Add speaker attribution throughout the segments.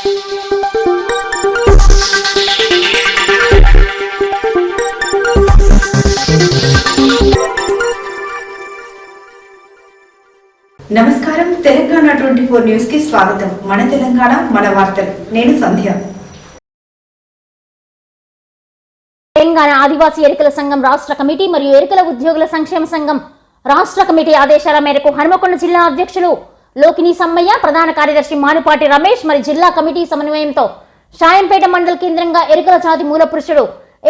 Speaker 1: నమస్కారం. Telangana twenty four న్యూస్కి స్వాగతం. మన తెలంగాణ మన వార్తలు. నేను సంధ్య.
Speaker 2: తెలంగాణ ఆదివాసీ ఎరుకల సంఘం రాష్ట్ర కమిటీ మరియు ఎరుకల ఉద్యోగుల సంక్షేమ సంఘం రాష్ట్ర కమిటీ ఆదేశాల మేరకు హనుమకొండ జిల్లా అధ్యక్షులు లోకిని సమ్మయ్య ప్రధాన కార్యదర్శి మానుపాటి రమేష్ మరి జిల్లా కమిటీ సమన్వయంతో షాయంపేట మండల కేంద్రంగా ఎరుకల జాతి మూల పురుషుడు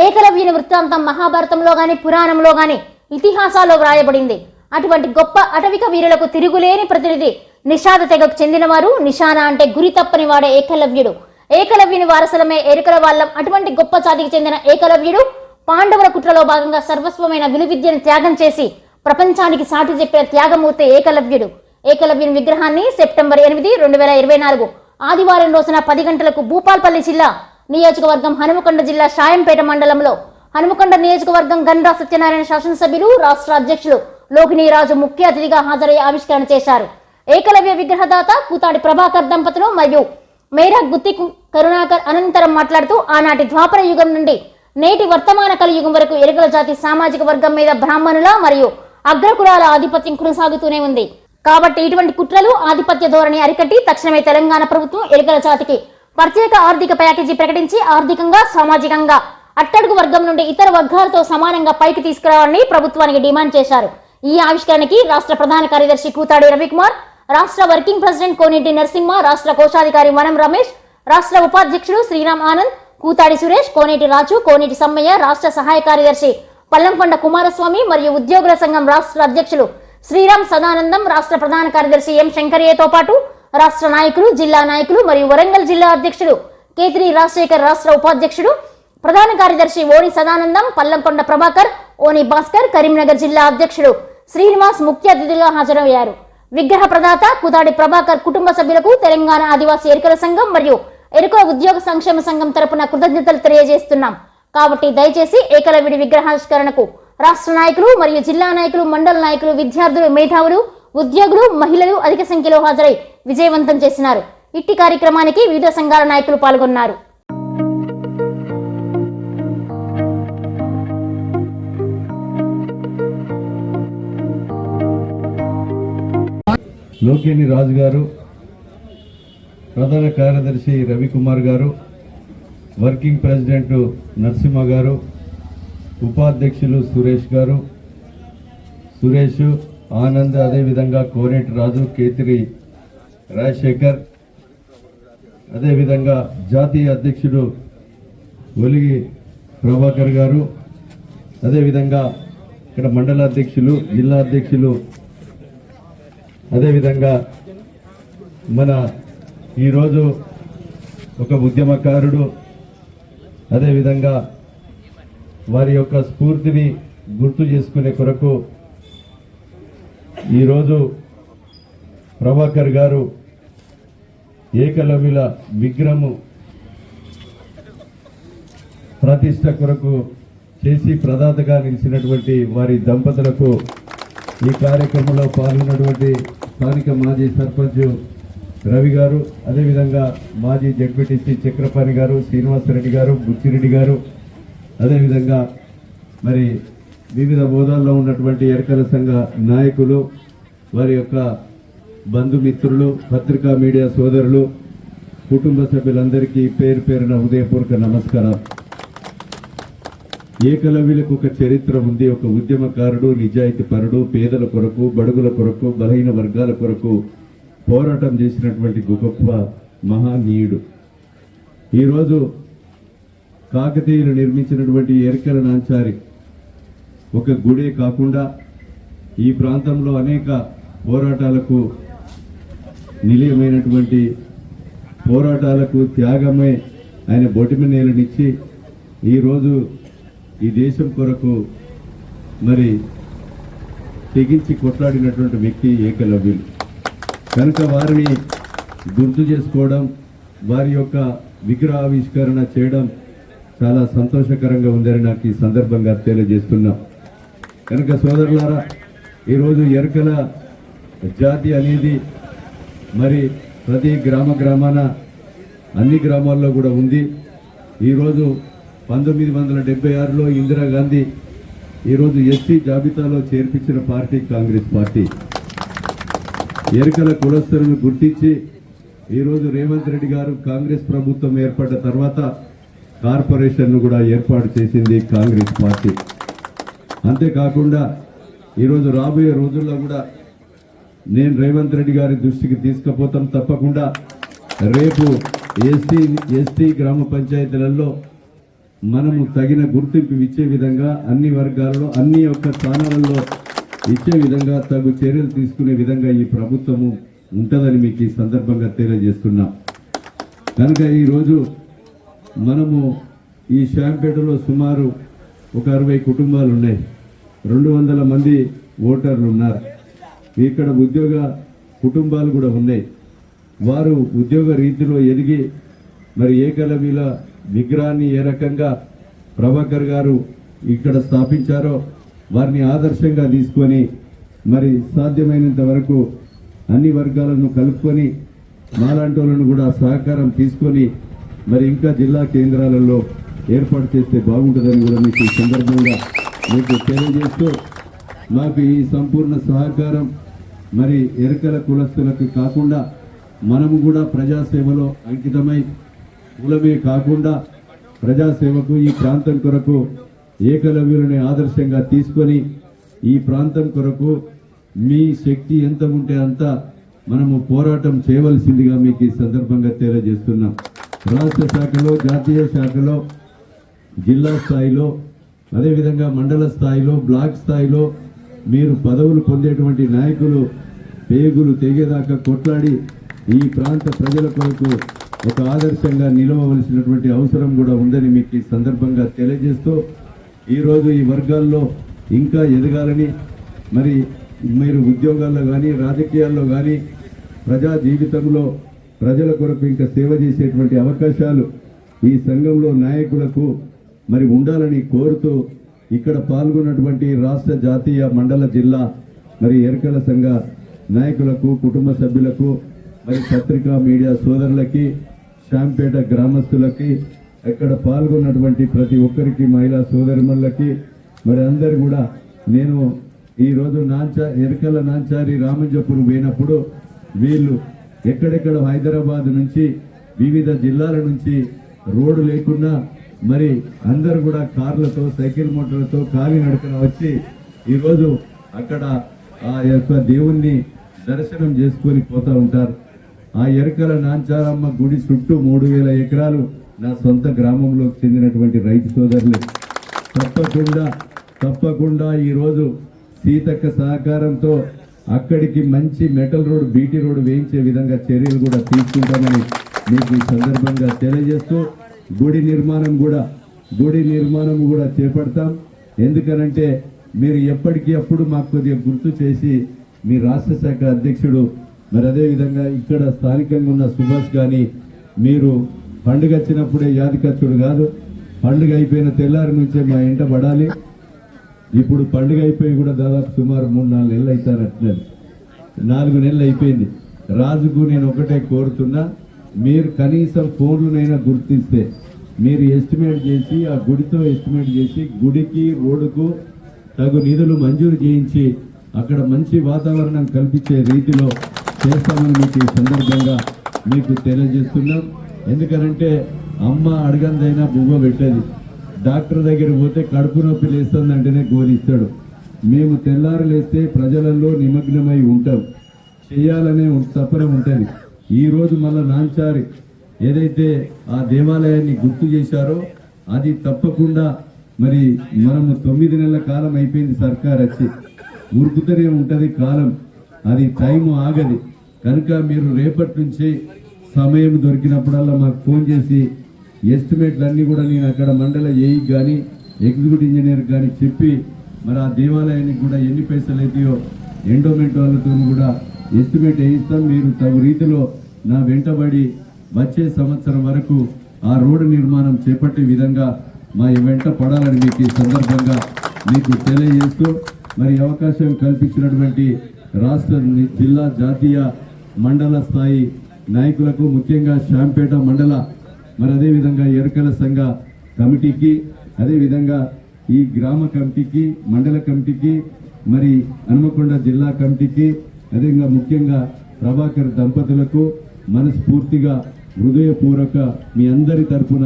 Speaker 2: ఏకలవ్యుని వృత్తాంతం మహాభారతంలో గాని పురాణంలో గాని ఇతిహాసాల్లో వ్రాయబడింది. అటువంటి గొప్ప అటవిక వీరులకు తిరుగులేని ప్రతినిధి నిషాద తెగకు చెందినవారు. నిషాన అంటే గురి తప్పని వాడే ఏకలవ్యుడు. ఏకలవ్యుని వారసులమే ఎరుకల వాళ్ళం. అటువంటి గొప్ప జాతికి చెందిన ఏకలవ్యుడు పాండవుల కుట్రలో భాగంగా సర్వస్వమైన విలువిద్యను త్యాగం చేసి ప్రపంచానికి సాటి చెప్పిన త్యాగమూర్తి ఏకలవ్యుడు. ఏకలవ్యుని విగ్రహాన్ని సెప్టెంబర్ ఎనిమిది రెండు వేల ఇరవై నాలుగు ఆదివారం రోజున పది గంటలకు భూపాల్పల్లి జిల్లా నియోజకవర్గం హనుమకొండ జిల్లా షాయంపేట మండలంలో హనుమకొండ నియోజకవర్గం గండ్రా సత్యనారాయణ శాసనసభ్యులు రాష్ట్ర అధ్యక్షులు లోకినీరాజు ముఖ్య అతిథిగా హాజరై ఆవిష్కరణ చేశారు. ఏకలవ్య విగ్రహదాత కూతాడి ప్రభాకర్ దంపతులు మరియు మేరా గుత్తి కరుణాకర్ అనంతరం మాట్లాడుతూ ఆనాటి ద్వాపర యుగం నుండి నేటి వర్తమాన కలియుగం వరకు ఎరుకల జాతి సామాజిక వర్గం మీద బ్రాహ్మణుల మరియు అగ్రకులాల ఆధిపత్యం కొనసాగుతూనే ఉంది. కాబట్టి ఇటువంటి కుట్రలు ఆధిపత్య ధోరణి అరికట్టి తక్షణమే తెలంగాణ ప్రభుత్వం ఎలుకల జాతికి ప్రత్యేక ఆర్థిక ప్యాకేజీ ప్రకటించి ఆర్థికంగా సామాజికంగా అట్టడుగు వర్గం నుండి ఇతర వర్గాలతో సమానంగా పైకి తీసుకురావాలని ప్రభుత్వానికి డిమాండ్ చేశారు. ఈ ఆవిష్కరణకి రాష్ట్ర ప్రధాన కార్యదర్శి కూతాడి రవికుమార్ రాష్ట్ర వర్కింగ్ ప్రెసిడెంట్ కోనేటి నరసింహ రాష్ట్ర కోశాధికారి వనం రమేష్ రాష్ట్ర ఉపాధ్యక్షుడు శ్రీరామ్ ఆనంద్ కూతాడి సురేష్ కోనేటి రాజు కోనేటి సమ్మయ్య రాష్ట్ర సహాయ కార్యదర్శి పల్లంకొండ కుమారస్వామి మరియు ఉద్యోగుల సంఘం రాష్ట్ర అధ్యక్షులు శ్రీరామ్ సదానందం రాష్ట్ర ప్రధాన కార్యదర్శి ఎం శంకరయ్యతో పాటు రాష్ట్ర నాయకులు జిల్లా నాయకులు మరియు వరంగల్ జిల్లా అధ్యక్షుడు కేతిరి రాజశేఖర్ రాష్ట్ర ఉపాధ్యక్షుడు ప్రధాన కార్యదర్శి ఓని సదానందం పల్లంకొండ ప్రభాకర్ ఓని భాస్కర్ కరీంనగర్ జిల్లా అధ్యక్షుడు శ్రీనివాస్ ముఖ్య అతిథిగా హాజరయ్యారు. విగ్రహ ప్రదాత కుదాడి ప్రభాకర్ కుటుంబ సభ్యులకు తెలంగాణ ఆదివాసీ ఎరుకల సంఘం మరియు ఎరుకల ఉద్యోగ సంక్షేమ సంఘం తరపున కృతజ్ఞతలు తెలియజేస్తున్నాం. కాబట్టి దయచేసి ఏకలవిడి విగ్రహావిష్కరణకు రాష్ట్ర నాయకులు మరియు జిల్లా నాయకులు మండల నాయకులు విద్యార్థులు మేధావులు ఉద్యోగులు మహిళలు అధిక సంఖ్యలో హాజరై విజయవంతం చేసినారు. ఇట్టి కార్యక్రమానికి వివిధ సంఘాల నాయకులు పాల్గొన్నారు.
Speaker 3: లోకేని రాజు గారు ప్రధాన కార్యదర్శి రవికుమార్ గారు వర్కింగ్ ప్రెసిడెంట్ నరసింహ గారు ఉపాధ్యక్షులు సురేష్ గారు సురేష్ ఆనంద్ అదేవిధంగా కోనేటి రాజు కేతిరి రాజశేఖర్ అదేవిధంగా జాతీయ అధ్యక్షుడు ఒలిగి ప్రభాకర్ గారు అదేవిధంగా ఇక్కడ మండల అధ్యక్షులు జిల్లా అధ్యక్షులు అదేవిధంగా మన ఈరోజు ఒక ఉద్యమకారుడు అదేవిధంగా వారి యొక్క స్ఫూర్తిని గుర్తు చేసుకునే కొరకు ఈరోజు ప్రభాకర్ గారు ఏకలవ్యుల విగ్రహము ప్రతిష్ట కొరకు చేసి ప్రదాతగా నిలిచినటువంటి వారి దంపతులకు ఈ కార్యక్రమంలో పాల్గొన్నటువంటి స్థానిక మాజీ సర్పంచ్ రవి గారు అదేవిధంగా మాజీ జడ్పీటీసీ చక్రపాణి గారు శ్రీనివాసరెడ్డి గారు బుచ్చిరెడ్డి గారు అదేవిధంగా మరి వివిధ హోదాల్లో ఉన్నటువంటి ఎడకల సంఘ నాయకులు వారి యొక్క బంధుమిత్రులు పత్రికా మీడియా సోదరులు కుటుంబ సభ్యులందరికీ పేరు పేరున హృదయపూర్వక నమస్కారం ఏకలవ్యులకు ఒక చరిత్ర ఉంది ఒక ఉద్యమకారుడు నిజాయితీ పరుడు పేదల కొరకు బడుగుల కొరకు బలహీన వర్గాల కొరకు పోరాటం చేసినటువంటి గొప్ప మహానీయుడు. ఈరోజు కాకతీయులు నిర్మించినటువంటి ఎరకల నాంచారి. ఒక గుడే కాకుండా ఈ ప్రాంతంలో అనేక పోరాటాలకు నిలయమైనటువంటి పోరాటాలకు త్యాగమే ఆయన బొటిమ నేలనిచ్చి ఈరోజు ఈ దేశం కొరకు మరి తెగించి కొట్లాడినటువంటి వ్యక్తి ఏకలవ్యులు. కనుక వారిని గుర్తు చేసుకోవడం వారి యొక్క విగ్రహావిష్కరణ చేయడం చాలా సంతోషకరంగా ఉందని నాకు ఈ సందర్భంగా తెలియజేస్తున్నాం. కనుక సోదరులారా ఈరోజు ఎరుకల జాతి అనేది మరి ప్రతి గ్రామ గ్రామాన అన్ని గ్రామాల్లో కూడా ఉంది. ఈరోజు పంతొమ్మిది వందల డెబ్బై ఆరులో ఇందిరాగాంధీ ఈరోజు ఎస్సీ జాబితాలో చేర్పించిన పార్టీ కాంగ్రెస్ పార్టీ. ఎరుకల కులస్తులను గుర్తించి ఈరోజు రేవంత్ రెడ్డి గారు కాంగ్రెస్ ప్రభుత్వం ఏర్పడ్డ తర్వాత కార్పొరేషన్ను కూడా ఏర్పాటు చేసింది కాంగ్రెస్ పార్టీ. అంతేకాకుండా ఈరోజు రాబోయే రోజుల్లో కూడా నేను రేవంత్ రెడ్డి గారి దృష్టికి తీసుకుపోతాం. తప్పకుండా రేపు ఎస్టీ ఎస్టీ గ్రామ పంచాయతీలలో మనము తగిన గుర్తింపు ఇచ్చే విధంగా అన్ని వర్గాలలో అన్ని యొక్క స్థానాలలో ఇచ్చే విధంగా తగు చర్యలు తీసుకునే విధంగా ఈ ప్రభుత్వము ఉంటుందని మీకు ఈ సందర్భంగా తెలియజేస్తున్నా. కనుక ఈరోజు మనము ఈ శాంపేటలో సుమారు ఒక అరవై కుటుంబాలు ఉన్నాయి రెండు వందల మంది ఓటర్లు ఉన్నారు ఇక్కడ ఉద్యోగ కుటుంబాలు కూడా ఉన్నాయి. వారు ఉద్యోగ రీతిలో ఎదిగి మరి ఏకలవ్యుల విగ్రహాన్ని ఏ రకంగా ప్రభాకర్ గారు ఇక్కడ స్థాపించారో వారిని ఆదర్శంగా తీసుకొని మరి సాధ్యమైనంత వరకు అన్ని వర్గాలను కలుపుకొని మాలాంటి కూడా సహకారం తీసుకొని మరి ఇంకా జిల్లా కేంద్రాలలో ఏర్పాటు చేస్తే బాగుంటుందని కూడా మీకు ఈ సందర్భంగా మీకు తెలియజేస్తూ మాకు ఈ సంపూర్ణ సహకారం మరి ఎరకల కులస్తులకు కాకుండా మనము కూడా ప్రజాసేవలో అంకితమై కులమే కాకుండా ప్రజాసేవకు ఈ ప్రాంతం కొరకు ఏకలవ్యులని ఆదర్శంగా తీసుకొని ఈ ప్రాంతం కొరకు మీ శక్తి ఎంత ఉంటే అంత మనము పోరాటం చేయవలసిందిగా మీకు ఈ సందర్భంగా తెలియజేస్తున్నాం. రాష్ట్ర శాఖలో జాతీయ శాఖలో జిల్లా స్థాయిలో అదేవిధంగా మండల స్థాయిలో బ్లాక్ స్థాయిలో మీరు పదవులు పొందేటువంటి నాయకులు పేగులు తెగేదాకా కొట్లాడి ఈ ప్రాంత ప్రజల కొరకు ఒక ఆదర్శంగా నిలవవలసినటువంటి అవసరం కూడా ఉందని మీకు ఈ సందర్భంగా తెలియజేస్తూ ఈరోజు ఈ వర్గాల్లో ఇంకా ఎదగాలని మరి మీరు ఉద్యోగాల్లో కానీ రాజకీయాల్లో కానీ ప్రజా జీవితంలో ప్రజల కొరకు ఇంకా సేవ చేసేటువంటి అవకాశాలు ఈ సంఘంలో నాయకులకు మరి ఉండాలని కోరుతూ ఇక్కడ పాల్గొన్నటువంటి రాష్ట్ర జాతీయ మండల జిల్లా మరి ఎరకల సంఘ నాయకులకు కుటుంబ సభ్యులకు మరి పత్రికా మీడియా సోదరులకి శాంపేట గ్రామస్తులకి ఇక్కడ పాల్గొన్నటువంటి ప్రతి ఒక్కరికి మహిళా సోదరిమణులకి మరి అందరు కూడా నేను ఈరోజు నాంచా ఎరకల నాంచారి రామంజపురం పోయినప్పుడు వీళ్ళు ఎక్కడెక్కడ హైదరాబాద్ నుంచి వివిధ జిల్లాల నుంచి రోడ్డు లేకుండా మరి అందరు కూడా కార్లతో సైకిల్ మోటార్లతో కాలినడకన వచ్చి ఈరోజు అక్కడ ఆ యొక్క దేవుణ్ణి దర్శనం చేసుకొని పోతూ ఉంటారు. ఆ ఎరకల నాంచారమ్మ గుడి చుట్టూ మూడు వేల ఎకరాలు నా సొంత గ్రామంలోకి చెందినటువంటి రైతు సోదరులు. తప్పకుండా తప్పకుండా ఈరోజు సీతక్క సహకారంతో అక్కడికి మంచి మెటల్ రోడ్ బీటీ రోడ్ వేయించే విధంగా చర్యలు కూడా తీసుకుంటామని మీకు ఈ సందర్భంగా తెలియజేస్తూ గుడి నిర్మాణం కూడా గుడి నిర్మాణం కూడా చేపడతాం. ఎందుకనంటే మీరు ఎప్పటికీ అప్పుడు మాకు కొద్దిగా గుర్తు చేసి మీ రాష్ట్ర శాఖ అధ్యక్షుడు మరి అదే విధంగా ఇక్కడ స్థానికంగా ఉన్న సుభాష్ కానీ మీరు పండుగ వచ్చినప్పుడే యాదికచ్చుడు కాదు. పండుగ అయిపోయిన తెల్లారి నుంచే మా ఇంట పడాలి. ఇప్పుడు పండుగ అయిపోయి కూడా దాదాపు సుమారు మూడు నాలుగు నెలలు అవుతారు అట్లేదు నాలుగు నెలలు అయిపోయింది. రాజుకు నేను ఒకటే కోరుతున్నా మీరు కనీసం ఫోన్లనైనా గుర్తిస్తే మీరు ఎస్టిమేట్ చేసి ఆ గుడితో ఎస్టిమేట్ చేసి గుడికి రోడ్డుకు తగు నిధులు మంజూరు చేయించి అక్కడ మంచి వాతావరణం కల్పించే రీతిలో చేస్తామని మీకు ఈ సందర్భంగా మీకు తెలియజేస్తున్నాం. ఎందుకనంటే అమ్మ అడగందైనా బువ్వ పెట్టేది. డాక్టర్ దగ్గర పోతే కడుపు నొప్పి లేస్తుందంటేనే గోలిస్తాడు. మేము తెల్లారు లేస్తే ప్రజలలో నిమగ్నమై ఉంటాం. చేయాలనే తప్పన ఉంటుంది. ఈరోజు రోజు మళ్ళా నాంచారి ఏదైతే ఆ దేవాలయాన్ని గుర్తు చేశారో అది తప్పకుండా మరి మనము తొమ్మిది నెలల కాలం అయిపోయింది సర్కార్ వచ్చి. ఉరుకుతూనే ఉంటుంది కాలం. అది టైం ఆగది. కనుక మీరు రేపటి నుంచి సమయం దొరికినప్పుడల్లా మాకు ఫోన్ చేసి ఎస్టిమేట్లన్నీ కూడా నేను అక్కడ మండల ఏఈ కానీ ఎగ్జిక్యూటివ్ ఇంజనీర్ కానీ చెప్పి మరి ఆ దేవాలయానికి కూడా ఎన్ని పైసలు అవుతాయో ఎండోమెంట్ వాళ్ళతో కూడా ఎస్టిమేట్ వేయిస్తాం. మీరు తగు రీతిలో నా వెంటబడి వచ్చే సంవత్సరం వరకు ఆ రోడ్డు నిర్మాణం చేపట్టే విధంగా మా వెంట పడాలని మీకు ఈ సందర్భంగా మీకు తెలియజేస్తూ మరి అవకాశం కల్పించినటువంటి రాష్ట్ర జిల్లా జాతీయ మండల స్థాయి నాయకులకు ముఖ్యంగా శాంపేట మండల మరి అదేవిధంగా ఎరకల సంఘ కమిటీకి అదేవిధంగా ఈ గ్రామ కమిటీకి మండల కమిటీకి మరి హనుమకొండ జిల్లా కమిటీకి అదేవిధంగా ముఖ్యంగా ప్రభాకర్ దంపతులకు మనస్ఫూర్తిగా హృదయపూర్వక మీ అందరి తరఫున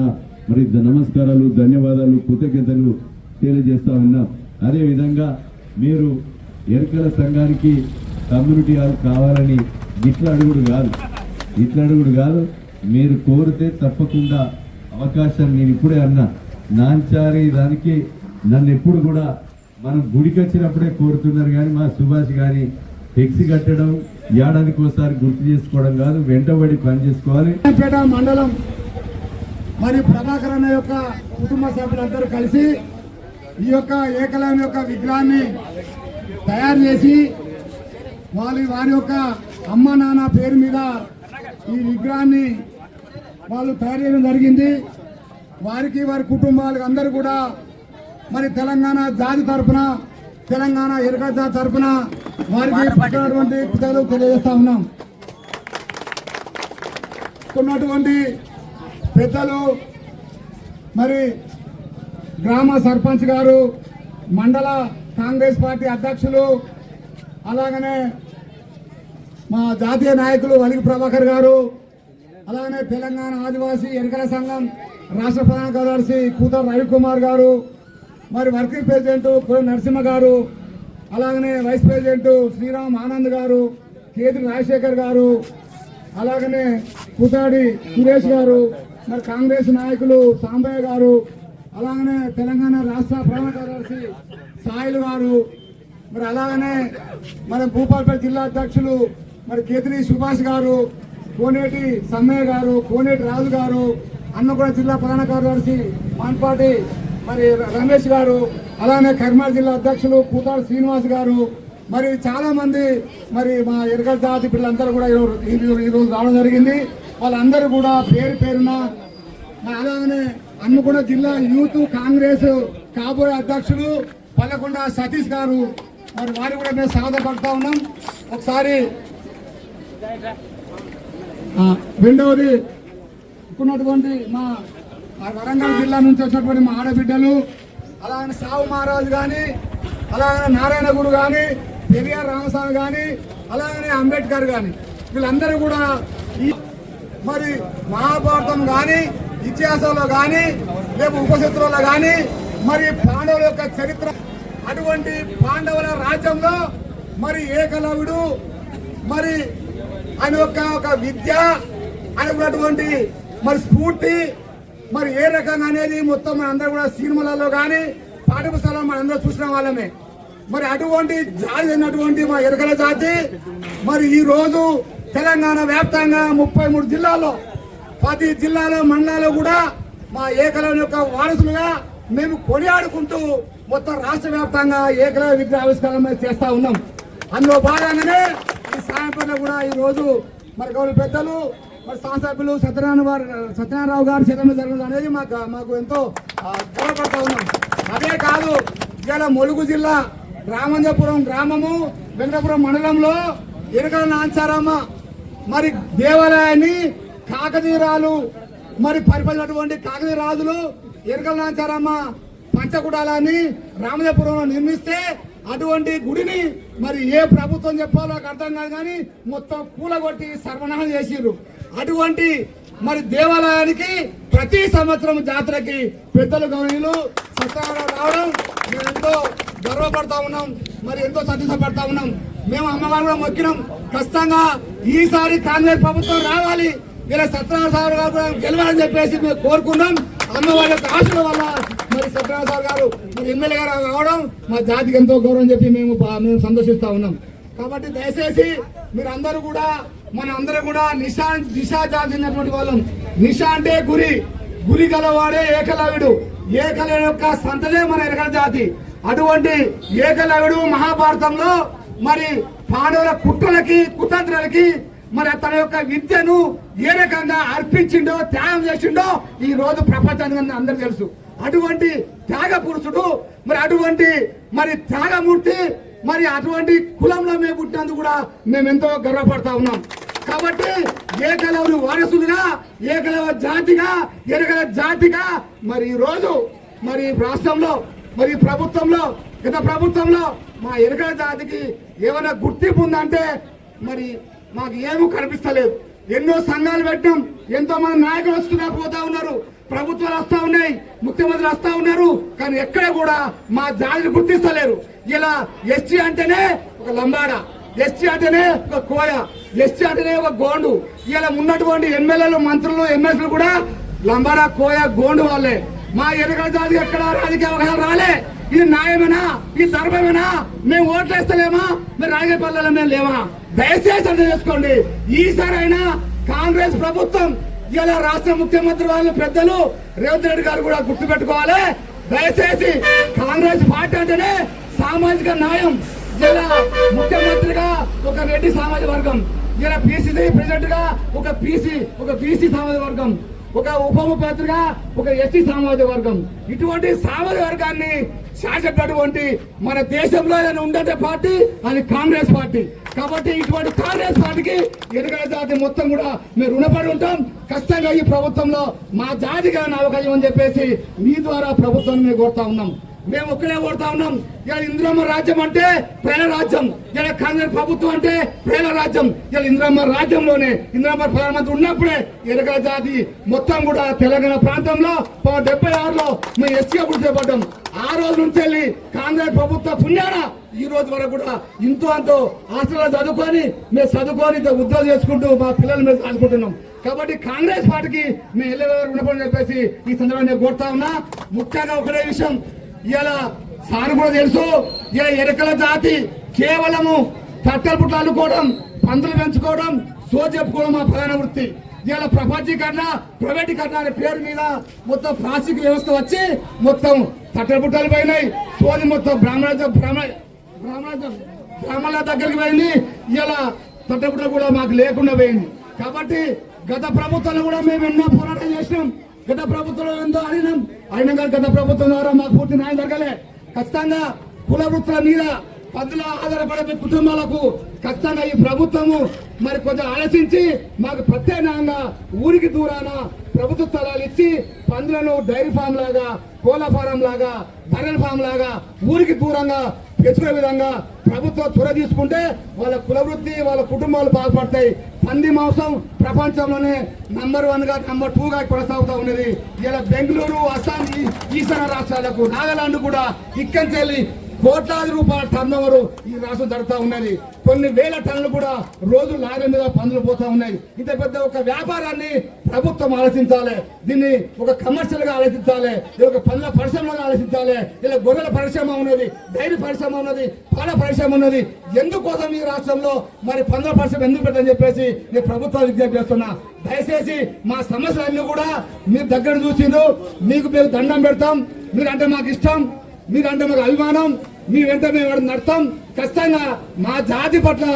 Speaker 3: మరి ద- నమస్కారాలు ధన్యవాదాలు కృతజ్ఞతలు తెలియజేస్తా ఉన్నాం. అదేవిధంగా మీరు ఎరుకల సంఘానికి కమ్యూనిటీ హాల్ కావాలని ఇట్లా అడుగుడు కాదు. ఇట్లా అడుగుడు కాదు. మీరు కోరితే తప్పకుండా అవకాశం నేను ఇప్పుడే అన్నా. నాంచారి దానికి నన్ను ఎప్పుడు కూడా మనం గుడికి వచ్చినప్పుడే కోరుతున్నారు కానీ మా సుభాష్ కానీ టెక్సీ కట్టడం ఏడాదికి ఒకసారి గుర్తు చేసుకోవడం కాదు వెంటబడి పని చేసుకోవాలి.
Speaker 4: పేట మండలం మరి ప్రభాకర్ అన్న యొక్క కుటుంబ సభ్యులందరూ కలిసి ఈ యొక్క ఏకలవ్యం యొక్క విగ్రహాన్ని తయారు చేసి వాళ్ళ వారి యొక్క అమ్మ నాన్న పేరు మీద ఈ విగ్రహాన్ని వాళ్ళు తయారు చేయడం జరిగింది. వారికి వారి కుటుంబాలకు అందరూ కూడా మరి తెలంగాణ జాతి తరపున తెలంగాణ ఎరగ జాతి తరపున వారికి పుట్టినటువంటి కృతజ్ఞతలు తెలియజేస్తా ఉన్నాం. ఉన్నటువంటి పెద్దలు మరి గ్రామ సర్పంచ్ గారు మండల కాంగ్రెస్ పార్టీ అధ్యక్షులు అలాగనే మా జాతీయ నాయకులు వలిగి ప్రభాకర్ గారు అలానే తెలంగాణ ఆదివాసీ ఎన్నికల సంఘం రాష్ట్ర ప్రధాన కార్యదర్శి కూత రవికుమార్ గారు మరి వర్కింగ్ ప్రెసిడెంట్ నరసింహ గారు అలాగనే వైస్ ప్రెసిడెంట్ శ్రీరామ్ ఆనంద్ గారు కేతి రాజశేఖర్ గారు అలాగనే కుతాడి సురేష్ గారు మరి కాంగ్రెస్ నాయకులు సాంబయ్య గారు అలాగనే తెలంగాణ రాష్ట్ర ప్రధాన కార్యదర్శి సాయిల్ గారు మరి అలాగనే మన భూపాలపల్లి జిల్లా అధ్యక్షులు మరి కేతిరి సుభాష్ గారు కోనేటి సమ్మయ్య గారు కోనేటి రాజు గారు అన్నగూడ జిల్లా ప్రధాన కార్యదర్శి మాన్పాటి మరి రమేష్ గారు అలానే కర్మాల్ జిల్లా అధ్యక్షులు కూతాడు శ్రీనివాస్ గారు మరి చాలా మంది మరి మా ఎరగల జాతి పిల్లలందరూ కూడా ఈరోజు రావడం జరిగింది. వాళ్ళందరూ కూడా పేరు పేరున అలాగనే అన్నగూడ జిల్లా యూత్ కాంగ్రెస్ కాబోయే అధ్యక్షులు పల్లకొండ సతీష్ గారు మరి వారు కూడా మేము సాధపడతా ఉన్నాం. ఒకసారి రెండవది ఉన్నటువంటి మా వరంగల్ జిల్లా నుంచి వచ్చినటువంటి మా ఆడబిడ్డలు అలాగే సావు మహారాజు కానీ అలాగే నారాయణ గురు కానీ పెరియార్ రామస్వామి కానీ అలాగనే అంబేద్కర్ కానీ వీళ్ళందరూ కూడా ఈ మరి మహాభారతం కానీ ఇతిహాసంలో కానీ లేక ఉపశత్రువులో కానీ మరి పాండవుల యొక్క చరిత్ర అటువంటి పాండవుల రాజ్యంలో మరి ఏకలవుడు మరి అని ఒక ఒక విద్య ఆయన మరి స్ఫూర్తి మరి ఏ రకంగా అనేది మొత్తం మనందరూ కూడా సినిమాలలో కానీ పాఠ్యపుస్తకాలలో మనందరూ చూసిన వాళ్ళమే. మరి అటువంటి జాతి అయినటువంటి మా ఎరకల జాతి మరి ఈ రోజు తెలంగాణ వ్యాప్తంగా ముప్పై మూడు జిల్లాల్లో పది జిల్లాలో మండలాల్లో కూడా మా ఏకలం యొక్క వారసులుగా మేము కొనియాడుకుంటూ మొత్తం రాష్ట్ర వ్యాప్తంగా ఏకల విగ్రహ ఆవిష్కరణ చేస్తా ఉన్నాం. అందులో భాగంగానే ఈ కూడా ఈ రోజు మరి గౌరవ పెద్దలు మరి శాసనసభ్యులు సత్యనారాయణ వారు సత్యనారాయణరావు గారు చేతంలో జరగడం అనేది మాకు మాకు ఎంతో ఆ, గర్వపడతా ఉన్నాం. అదే కాదు ఇవాళ ములుగు జిల్లా రామంజపురం గ్రామము వెంకటపురం మండలంలో ఎరకల నాంచారమ్మ మరి దేవాలయాన్ని కాకతీరాలు మరి పరిపాలినటువంటి కాకతీయ రాజులు ఎరకల నాంచారమ్మ పంచకుటాలని రామజపురంలో నిర్మిస్తే అటువంటి గుడిని మరి ఏ ప్రభుత్వం చెప్పాలో నాకు అర్థం కాదు కానీ మొత్తం కూలగొట్టి సర్వనాశనం చేసిర్రు అటువంటి మరి దేవాలయానికి ప్రతి సంవత్సరం జాతరకి పెద్దలు గౌరీలు సత్యనారాయణ రావడం మేము ఎంతో గర్వపడతా ఉన్నాం మరి ఎంతో సంతోషపడతా ఉన్నాం. మేము అమ్మవారు మొక్కినాం. ఖచ్చితంగా ఈసారి కాంగ్రెస్ ప్రభుత్వం రావాలి. ఇలా సత్యనారాయణ గారు కూడా గెలవాలని చెప్పేసి మేము కోరుకున్నాం అమ్మవారి యొక్క ఆశల వల్ల మరి సత్యనారాయణ గారు మరి ఎమ్మెల్యే గారు కావడం మా జాతికి ఎంతో గౌరవం చెప్పి మేము మేము సంతోషిస్తా ఉన్నాం. కాబట్టి దయచేసి మీరు అందరూ కూడా మన అందరూ కూడా నిశా దిశా జాతినటువంటి వాళ్ళం. నిశా అంటే గురి. గురి గలవాడే ఏకలవ్యుడు. ఏకల యొక్క సంతలే మన ఎరగల జాతి. అటువంటి ఏకలవ్యుడు మహాభారతంలో మరి పాండవుల కుట్రలకి కుతంత్రాలకి మరి తన యొక్క విద్యను ఏ రకంగా అర్పించిండో త్యాగం చేసిండో ఈ రోజు ప్రపంచానికి అందరు తెలుసు. అటువంటి త్యాగ పురుషుడు మరి అటువంటి మరి త్యాగమూర్తి మరి అటువంటి కులంలో మేము పుట్టినందుకు కూడా మేము ఎంతో గర్వపడతా ఉన్నాం. కాబట్టి ఏకలవుని వారసులుగా ఏకలవ జాతిగా ఎరగల జాతిగా మరి ఈ రోజు మరి రాష్ట్రంలో మరి ప్రభుత్వంలో గత ప్రభుత్వంలో మా ఎరగల జాతికి ఏమైనా గుర్తింపు ఉందంటే మరి మాకు ఏమీ కనిపిస్తలేదు. ఎన్నో సంఘాలు పెట్టాం ఎంతో మంది నాయకులు వస్తున్నా పోతా ఉన్నారు. ప్రభుత్వాలు వస్తా ఉన్నాయి ముఖ్యమంత్రులు వస్తా ఉన్నారు కానీ ఎక్కడ కూడా మా జాతిని గుర్తిస్తలేరు. ఇలా ఎస్టీ అంటేనే ఒక లంబాడ ఎస్టీ అంటేనే ఒక కోయ ఎస్టీ అంటేనే ఒక గోండు. ఇలా ఉన్నటువంటి ఎమ్మెల్యేలు మంత్రులు ఎమ్మెల్యేలు కూడా లంబాడా కోయ గోండు వాళ్ళే. మా ఎరుగల జాతి ఎక్కడ రాజకీయ అవకాశం రాలే. ఇది న్యాయమేనా? ఇది ధర్మమేనా? మేము ఓట్లేస్తలేమా? మీరు రాజకీయ పల్లెలో మేము లేవా దయచేసి అర్థం చేసుకోండి. ఈసారైనా కాంగ్రెస్ ప్రభుత్వం ఇలా రాష్ట్ర ముఖ్యమంత్రి వాళ్ళు పెద్దలు రేవంత్ రెడ్డి గారు కూడా గుర్తుపెట్టుకోవాలి. దయచేసి కాంగ్రెస్ పార్టీ అంటేనే సామాజిక న్యాయం. ఇలా ముఖ్యమంత్రిగా ఒక రెడ్డి సామాజిక వర్గం. ఇలా పిసిసి ప్రెసిడెంట్గా ఒక పిసి ఒక బీసీ సామాజిక వర్గం. ఒక ఉప ముఖ్యమంత్రిగా ఒక ఎస్సీ సామాజిక వర్గం. ఇటువంటి సామాజిక వర్గాన్ని శాసించినటువంటి మన దేశంలో ఏదైనా ఉందంటే పార్టీ అది కాంగ్రెస్ పార్టీ. కాబట్టి ఇటువంటి కాంగ్రెస్ పార్టీకి ఎన్నికల జాతి మొత్తం కూడా మేము రుణపడి ఉంటాం. ఖచ్చితంగా ఈ ప్రభుత్వంలో మా జాతిగా అవకాశం అని చెప్పేసి మీ ద్వారా ప్రభుత్వాన్ని మేము కోరుతా ఉన్నాం. మేము ఒక్కడే కోరుతా ఉన్నాం. ఇలా ఇంద్రమ్మ రాజ్యం అంటే ప్రేమ రాజ్యం. ఇలా కాంగ్రెస్ ప్రభుత్వం అంటే ప్రేమ రాజ్యం. ఇలా ఇంద్రమ్మ రాజ్యంలోనే ఇంద్రమ్మ ప్రధానమంత్రి ఉన్నప్పుడే ఎరగల జాతి మొత్తం కూడా తెలంగాణ ప్రాంతంలో డెబ్బై ఆరులో మేము ఎస్సీగా గుర్తుపడ్డాం. ఆ రోజు నుంచి వెళ్ళి కాంగ్రెస్ ప్రభుత్వ పుణ్యాన ఈ రోజు వరకు కూడా ఇంతో అంతో హాస్టల్లో చదువుకొని మేము చదువుకొని ఇంత ఉద్యోగం చేసుకుంటూ మా పిల్లలు మేము చదువుకుంటున్నాం కాబట్టి కాంగ్రెస్ పార్టీకి మేము ఎల్లవేరు ఉండకూడదని చెప్పేసి ఈ సందర్భంగా నేను కోరుతా ఉన్నా. ముఖ్యంగా ఒకటే విషయం ఇలా సార్ కూడా తెలుసు ఇలా ఎరకల జాతి కేవలము తట్టలు పుట్టలు అల్లుకోవడం పందులు పెంచుకోవడం సో చెప్పుకోవడం మా ప్రధాన వృత్తి. ఇలా ప్రపంచీకరణ ప్రైవేటీకరణ అనే పేరు మీద మొత్తం ప్లాస్టిక్ వ్యవస్థ వచ్చి మొత్తం తట్టలు పుట్టలు పోయినాయి. సోది మొత్తం బ్రాహ్మణ బ్రాహ్మణ గ్రామాల దగ్గరికి పోయింది. ఇలా తొట్టపుట కూడా మాకు లేకుండా పోయింది. కాబట్టి గత ప్రభుత్వాలు కూడా మేము ఎన్నో పోరాటం చేసినాం. గత ప్రభుత్వంలో ఎంతో అడిగినాం. అయినా కానీ గత ప్రభుత్వం ద్వారా మాకు పూర్తి న్యాయం జరగలే. ఖచ్చితంగా కుల వృత్తుల మీద పదుల ఆధారపడే కుటుంబాలకు ఖచ్చితంగా ఈ ప్రభుత్వము మరి కొంచెం ఆలోచించి మాకు ప్రత్యేకంగా ఊరికి దూరాన ప్రభుత్వ స్థలాలు ఇచ్చి పందులను డైరీ ఫామ్ లాగా కోళ్ళ ఫారం లాగా బర్రెల ఫామ్ లాగా ఊరికి దూరంగా తెచ్చుకునే విధంగా ప్రభుత్వం చొర తీసుకుంటే వాళ్ళ కులవృత్తి వాళ్ళ కుటుంబాలు బాగుపడతాయి. పంది మాంసం ప్రపంచంలోనే నంబర్ వన్గా నంబర్ టూ గా కొనసాగుతూ ఉన్నది. ఇలా బెంగళూరు అస్సాం ఈశాన్య రాష్ట్రాలకు నాగాలాండ్ కూడా ఇక్కడి కోట్లాది రూపాయల టర్న్ ఓవర్ ఈ రాష్ట్రం జరుగుతూ ఉన్నది. కొన్ని వేల టన్నులు కూడా రోజు లారీ మీద పనులు పోతూ ఉన్నాయి. ఇంత పెద్ద ఒక వ్యాపారాన్ని ప్రభుత్వం ఆలోచించాలి. దీన్ని ఒక కమర్షియల్గా ఆలోచించాలి. ఇది ఒక పనుల పరిశ్రమగా ఆలోచించాలి. ఇలా గొర్రెల పరిశ్రమ ఉన్నది డైరీ పరిశ్రమ ఉన్నది పాల పరిశ్రమ ఉన్నది. ఎందుకోసం ఈ రాష్ట్రంలో మరి పనుల పరిశ్రమ ఎందుకు పెట్టని చెప్పేసి నేను ప్రభుత్వాన్ని విజ్ఞప్తి చేస్తున్నా. దయచేసి మా సమస్యలన్నీ కూడా మీరు దగ్గర చూసిండ్రు. మీకు మేము దండం పెడతాం. మీరంటే మాకు ఇష్టం. మీరంటే మాకు అభిమానం మీ వెంట మేము నడతాం. ఖచ్చితంగా మా జాతి పట్ల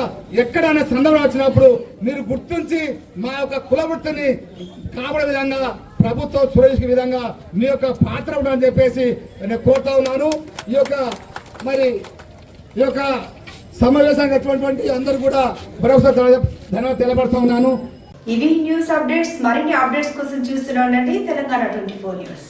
Speaker 4: ఎక్కడైనా సందర్భం వచ్చినప్పుడు మీరు గుర్తించి మా యొక్క కుల వృత్తిని కాపాడే విధంగా ప్రభుత్వం సురేష్ విధంగా మీ యొక్క పాత్ర ఉండాలని చెప్పేసి నేను కోరుతా ఉన్నాను. ఈ యొక్క మరి ఈ యొక్క సమావేశానికి వచ్చినటువంటి అందరూ కూడా భరోసా ధన్యవాదాలు తెలపడుతూ ఉన్నాను.
Speaker 1: ఇవి న్యూస్ అప్డేట్స్ మరిన్ని అప్డేట్స్ కోసం చూస్తూనే ఉండండి తెలంగాణ ట్వంటీ ఫోర్ న్యూస్.